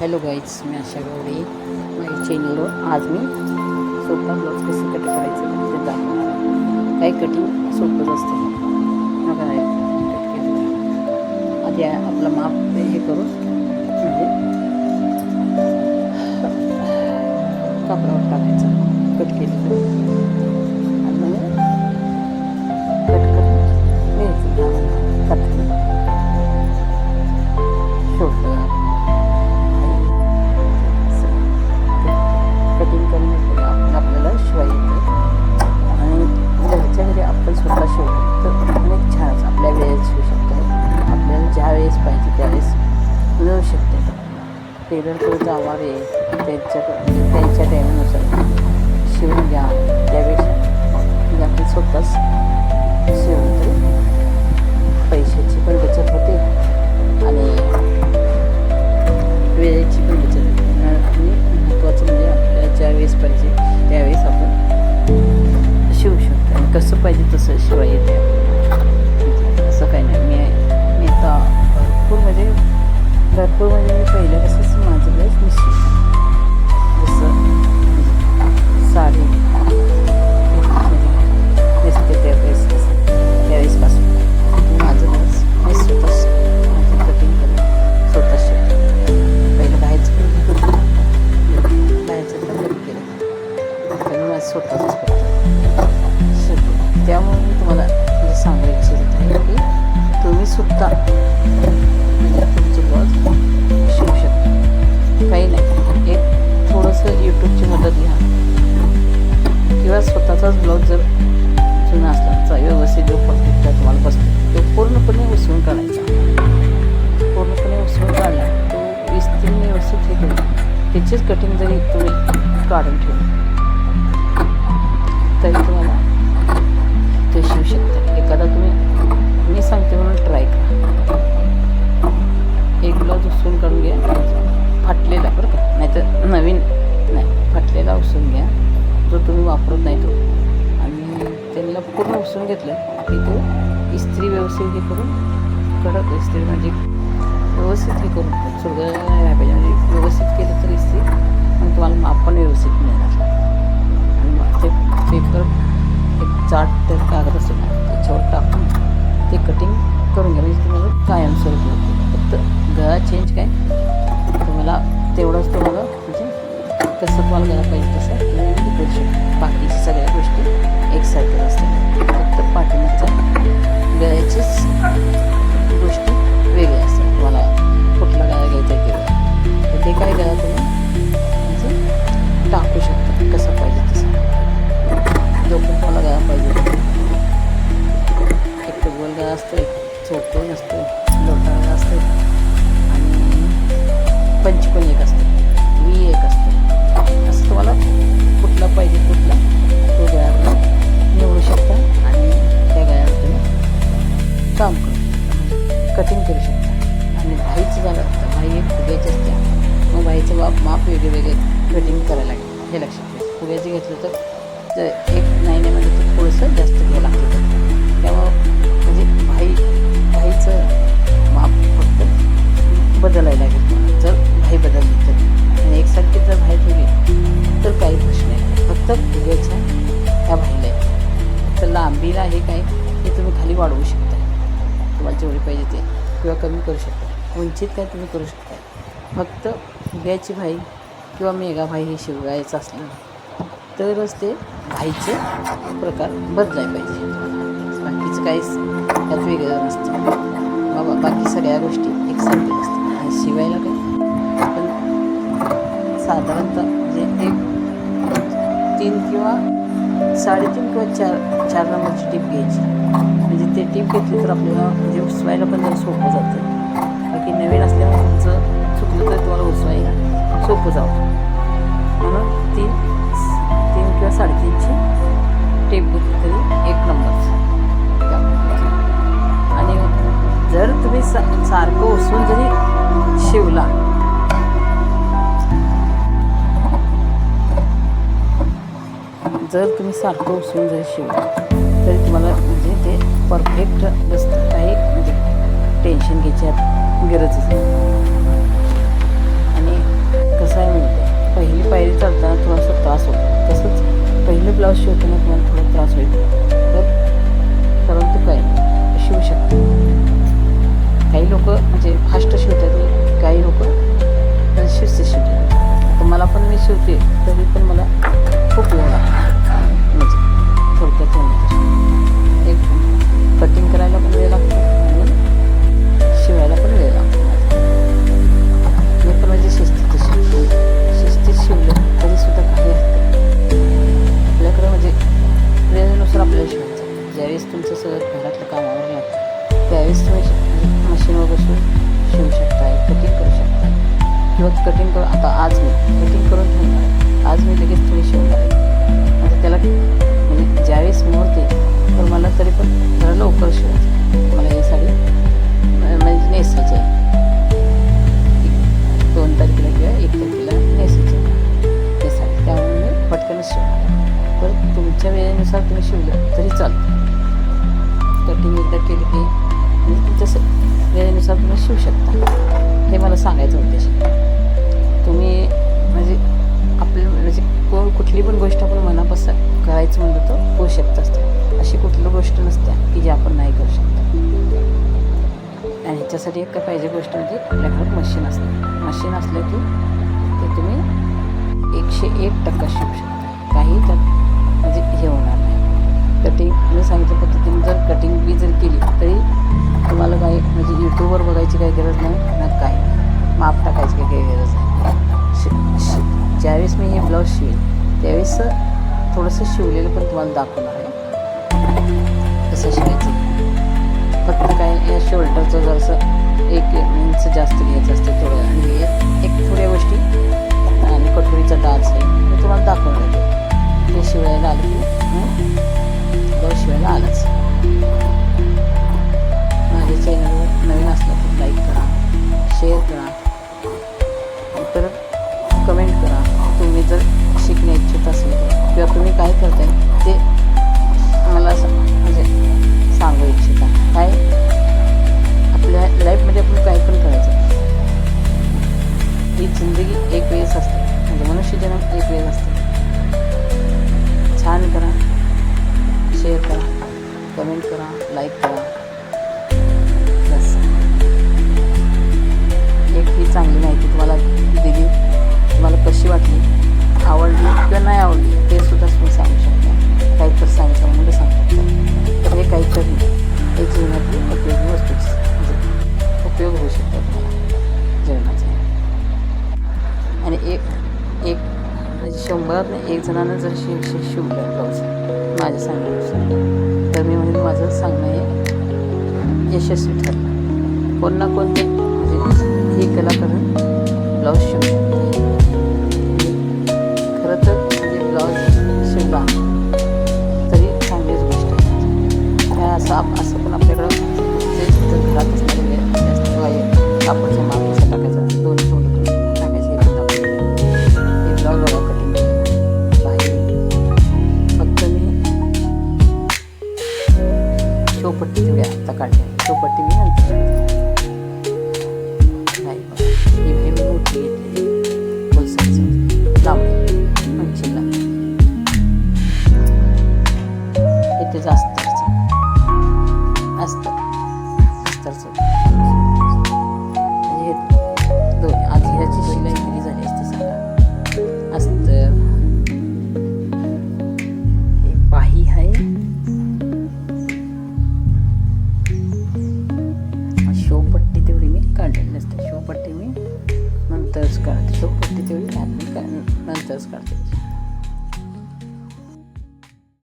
Hello guys मी आशा गवडी माझ्या चॅनलवर आज मी सोपा ब्लाऊज कसं कट करायचं ते दाखवणार काही कटिंग सोपंच असतं. बघा कट केलं. आधी आपलं माप हे करून म्हणजे कापडावर टाकायचं. कट केलेलं टेलरकडे जावा रे. त्यांच्या त्यांच्या टाईमनुसार शिवून घ्या. त्या त्याचीच कटिंग जरी तुम्ही काढून ठेवली तरी तुम्हाला ते शिवू शकता. एखादा तुम्ही मी सांगते म्हणून ट्राय करा. एक ब्लाऊज उचलून काढून घ्या फाटलेला बरं का? नाहीतर नवीन नाही फाटलेला उचलून घ्या. जो तुम्ही वापरत नाही तो. आणि त्यांना पूर्ण उचलून घेतलं की तो इस्त्री व्यवस्थित हे करून कडक इस्त्री म्हणजे व्यवस्थित हे करून चुरगं नाही राहायला पाहिजे. म्हणजे व्यवस्थित केलं तर इस्त्री मग तुम्हाला माप पण व्यवस्थित मिळणार. आणि मग ते पेपर एक चाट तर कागद असतो त्याच्यावर टाकून ते कटिंग करून घ्या. म्हणजे तुम्हाला कायमस्वरूपी होते. फक्त गळा चेंज काय? तुम्हाला तेवढंच तुम्हाला म्हणजे कसं तुम्हाला गळा पाहिजे तसं तुम्ही करू शकता. बाकीच्या सगळ्या गोष्टी एकसारख्याच असतात. फक्त पाठीमागच्या गळ्याची पंचकोन एक असतो. वी एक असतो. असं तुम्हाला कुठला पाहिजे कुठला तो गळ्यावर निवडू शकता आणि त्या गळ्यावर तुम्ही काम करू कटिंग करू शकता. आणि भाईचं झालं असतं भाई एक फुग्याची असते मग भाईचं माप माप वेगळे वेगळे कटिंग करायला लागेल. हे लक्षात घ्या फुग्याची घेतलं तर एक महिन्यामध्ये तर थोडंसं जास्त घ्यावं लागतं. त्यामुळं म्हणजे भाई भाईचं माप फक्त बदलायला लागेल. काही बदल भाई आणि एकसारखी जर भाई ठेवली तर काही प्रश्न नाही. फक्त फुग्याच्या ह्या भाईला आहे तर लांबीला हे काय हे तुम्ही खाली वाढवू शकता तुम्हाला जेवढी पाहिजे ते किंवा कमी करू शकता उंचीत काय तुम्ही करू शकता फक्त फुग्याची भाई किंवा मेगा भाई हे शिवायचं असलं तरच ते भाईचे प्रकार बदलाय पाहिजे. बाकीचं काहीच त्यात वेगळं नसतं. बाबा बाकी सगळ्या गोष्टी एकसारख्या असतात आणि शिवायला काही साधारणतः म्हणजे एक तीन किंवा साडेतीन किंवा चार चार नंबरची टीप घ्यायची. म्हणजे ते टीप घेतली तर आपल्याला म्हणजे उसवायला पण जरा सोपं जातं. बाकी नवीन असल्यामुळे तुमचं चुकलं तर तुम्हाला उसवायला सोपं जावं. म्हणून तीन तीन किंवा साडेतीनची टेप घेतली तरी एक नंबर. आणि जर तुम्ही सा सारखं उसून जरी शिवला जर तुम्ही सारखं उसळून जर शिवला तरी तुम्हाला म्हणजे ते परफेक्ट बसतं काही म्हणजे टेन्शन घ्यायची गरजच आणि कसं आहे म्हणजे पहिली पायरी चालताना थोडासा त्रास होतो. तसंच पहिलं ब्लाऊज शिवताना तुम्हाला थोडा त्रास होईल. तर परंतु काय शिवू शकतो. काही लोक म्हणजे फास्ट शिवतात काही लोक शिस्त शिवतात. मला पण मी शिवते तरी पण मला खूप वेळ लागतो. कटिंग करून आता आज मी कटिंग करून ठेवणार आहे. आज मी लगेच थोडी शिवणार आहे. आता त्याला म्हणजे ज्यावेळेस मुहूर्त तर मला तरी पण जरा लवकर शिवायचं मला ही साडी म्हणजे नेसायची आहे. दोन तारखेला किंवा एक तारखेला नेसायची आहे. ते साडी त्यामुळे मी पटकनच शिवणार तर तुमच्या वेळेनुसार तुम्ही शिवलं तरी चालतं. कटिंग एकदा केली की म्हणजे तुमच्या वेळेनुसार तुम्ही शिवू शकता. हे मला सांगायचं उद्देश आहे. तुम्ही म्हणजे आपलं म्हणजे कोण कुठली पण गोष्ट आपण मनापासून करायचं म्हणलं तर होऊ शकत असते. अशी कुठली गोष्ट नसते की जी आपण नाही करू शकतो. आणि ह्याच्यासाठी एक काय पाहिजे गोष्ट म्हणजे आपल्याकडं मशीन असतं मशीन असलं की ते तुम्ही एकशे एक टक्का शिवू शकता. काही तर म्हणजे हे होणार नाही. कटिंग मी सांगितलं पद्धतीने जर कटिंग बी जर केली तरी तुम्हाला काही म्हणजे यूट्यूबवर बघायची काही गरज नाही ना काही. माप टाकायची काही ज्यावेळेस मी हे ब्लाऊज शिवेल त्यावेळेस थोडंसं शिवलेलं पण तुम्हाला दाखवणार आहे. कसं शिवायचं फक्त काय या शोल्डरचं जरासं एक इंच जास्त घ्यायचं असतं थोडं. आणि एक थोड्या गोष्टी करा लाईक करा. बस. एक ही चांगली माहिती तुम्हाला दिली. तुम्हाला कशी वाटली? आवडली किंवा नाही आवडली ते सुद्धा तुम्ही सांगू शकता. काहीतरी सांगितलं म्हणून सांगू शकता. तर हे काहीतरी हे जीवनातली उपयोगी वस्तूच उपयोग होऊ शकतो तुम्हाला जेवणाचा आणि एक एक म्हणजे शंभरातनं एक जणांना जर शिव शिवलं ब्लाऊज माझ्या सांगण्यानुसार. माझं सांगणं हे यशस्वी ठरलं. कोण ना कोणते म्हणजे ही कला करून ब्लाऊज शिवू शकतो. खरं तर म्हणजे ब्लाऊज शिवा. तरी चांगलीच गोष्ट आहे. असं असं पण आपल्याकडं जे घरात असणारे जास्त आहे कापडचं